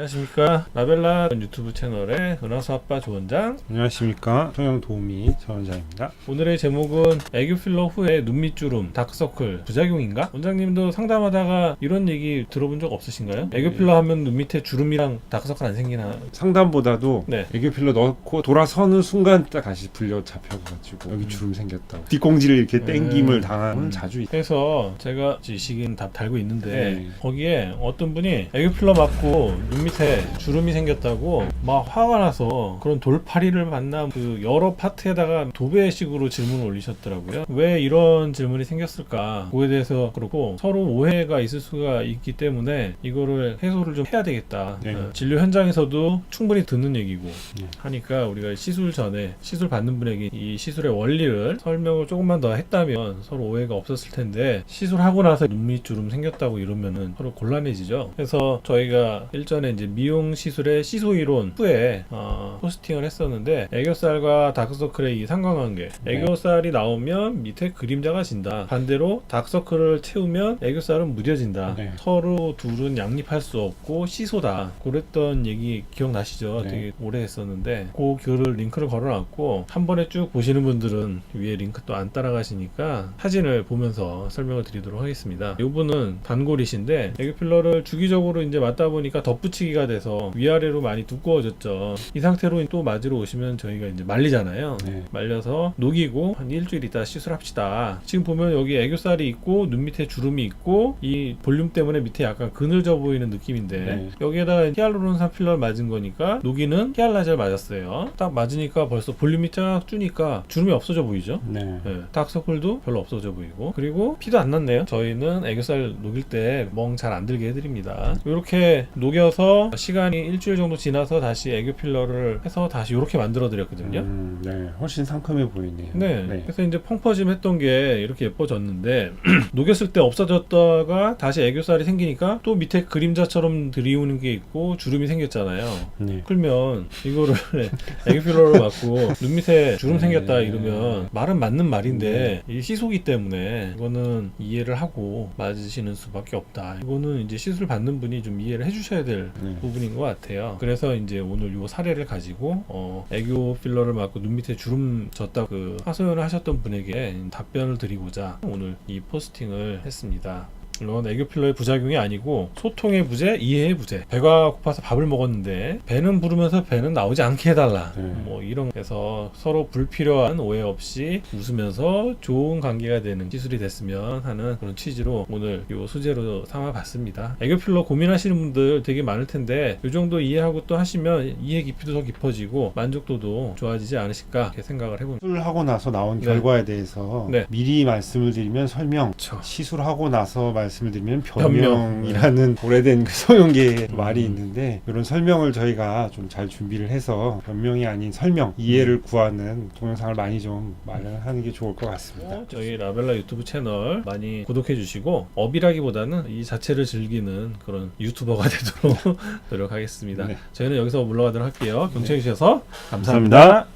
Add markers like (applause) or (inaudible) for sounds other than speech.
안녕하십니까 라벨라 유튜브 채널의 은하수 아빠 조원장 안녕하십니까 성형 도우미 전원장입니다. 오늘의 제목은 애교 필러 후에 눈 밑주름 다크서클 부작용인가? 원장님도 상담하다가 이런 얘기 들어본 적 없으신가요? 애교 필러 하면 눈 밑에 주름이랑 다크서클 안 생기나? 상담보다도 네. 애교 필러 넣고 돌아서는 순간 딱 다시 불려 잡혀가지고 여기 주름 생겼다고 뒷공지를 이렇게 땡김을 음. 당하는 음. 자주 있. 그래서 제가 지식인 답 달고 있는데 네. 거기에 어떤 분이 애교 필러 맞고 눈 밑에 주름이 생겼다고 막 화가 나서 그런 돌파리를 만나 그 여러 파트에다가 도배식으로 질문을 올리셨더라고요. 왜 이런 질문이 생겼을까? 그거에 대해서 그렇고 서로 오해가 있을 수가 있기 때문에 이거를 해소를 좀 해야 되겠다. 네. 어, 진료 현장에서도 충분히 듣는 얘기고 네. 하니까 우리가 시술 전에 시술 받는 분에게 이 시술의 원리를 설명을 조금만 더 했다면 서로 오해가 없었을 텐데 시술하고 나서 눈밑주름 생겼다고 이러면은 서로 곤란해지죠. 그래서 저희가 일전에 이제 미용 시술의 시소 이론 후에 어, 포스팅을 했었는데 애교살과 다크서클의 이 상관관계. 네. 애교살이 나오면 밑에 그림자가 진다. 반대로 다크서클을 채우면 애교살은 무뎌진다. 네. 서로 둘은 양립할 수 없고 시소다. 그랬던 얘기 기억나시죠? 네. 되게 오래 했었는데 그 글을 링크를 걸어놨고 한 번에 쭉 보시는 분들은 위에 링크 또 안 따라가시니까 사진을 보면서 설명을 드리도록 하겠습니다. 이분은 단골이신데 애교 필러를 주기적으로 이제 맞다 보니까 덧붙이기 가 돼서 위아래로 많이 두꺼워졌죠. 이 상태로 또 맞으러 오시면 저희가 이제 말리잖아요. 네. 말려서 녹이고 한 일주일 있다 시술합시다. 지금 보면 여기 애교살이 있고 눈 밑에 주름이 있고 이 볼륨 때문에 밑에 약간 그늘져 보이는 느낌인데 네. 여기에다가 히알루론산 필러를 맞은 거니까 녹이는 히알라젤 맞았어요. 딱 맞으니까 벌써 볼륨이 쫙 주니까 주름이 없어져 보이죠? 네. 네, 다크서클도 별로 없어져 보이고 그리고 피도 안 났네요 저희는 애교살 녹일 때 멍 잘 안 들게 해드립니다 이렇게 녹여서 시간이 일주일 정도 지나서 다시 애교 필러를 해서 다시 이렇게 만들어 드렸거든요 음, 네. 훨씬 상큼해 보이네요. 네. 그래서 이제 펑퍼짐 했던 게 이렇게 예뻐졌는데 (clears throat) 녹였을 때 없어졌다가 다시 애교살이 생기니까 또 밑에 그림자처럼 들이우는 게 있고 주름이 생겼잖아요 네. 그러면 이거를 (laughs) 애교 필러로 맞고 눈 밑에 주름 네. 생겼다 이러면 말은 맞는 말인데 이 시소기 때문에 이거는 이해를 하고 맞으시는 수밖에 없다. 이거는 이제 시술 받는 분이 좀 이해를 해주셔야 될 네. 부분인 것 같아요. 그래서 이제 오늘 이 사례를 가지고 어, 애교 필러를 맞고 눈 밑에 주름 졌다 그 하소연을 하셨던 분에게 답변을 드리고자 오늘 이 포스팅을 했습니다. 물론 애교 필러의 부작용이 아니고 소통의 부재, 이해의 부재. 배가 고파서 밥을 먹었는데 배는 부르면서 배는 나오지 않게 해달라. 네. 뭐 이런 해서 서로 불필요한 오해 없이 웃으면서 좋은 관계가 되는 시술이 됐으면 하는 그런 취지로 오늘 이 소재로 삼아봤습니다. 애교 필러 고민하시는 분들 되게 많을 텐데 이 정도 이해하고 또 하시면 이해 깊이도 더 깊어지고 만족도도 좋아지지 않으실까 이렇게 생각을 해봅니다. 시술하고 나서 나온 네. 결과에 대해서 네. 미리 말씀을 드리면 설명, 그렇죠. 시술하고 나서 말 씀을 드리면 변명. 변명이라는 오래된 그 소형계의 음. 말이 있는데 이런 설명을 저희가 좀 잘 준비를 해서 변명이 아닌 설명, 이해를 구하는 동영상을 많이 좀 마련하는 게 좋을 것 같습니다. 어, 저희 라벨라 유튜브 채널 많이 구독해 주시고 업이라기보다는 이 자체를 즐기는 그런 유튜버가 (laughs) 되도록 노력하겠습니다. 네. 저희는 여기서 물러가도록 할게요. 경청해 주셔서 감사합니다. 감사합니다.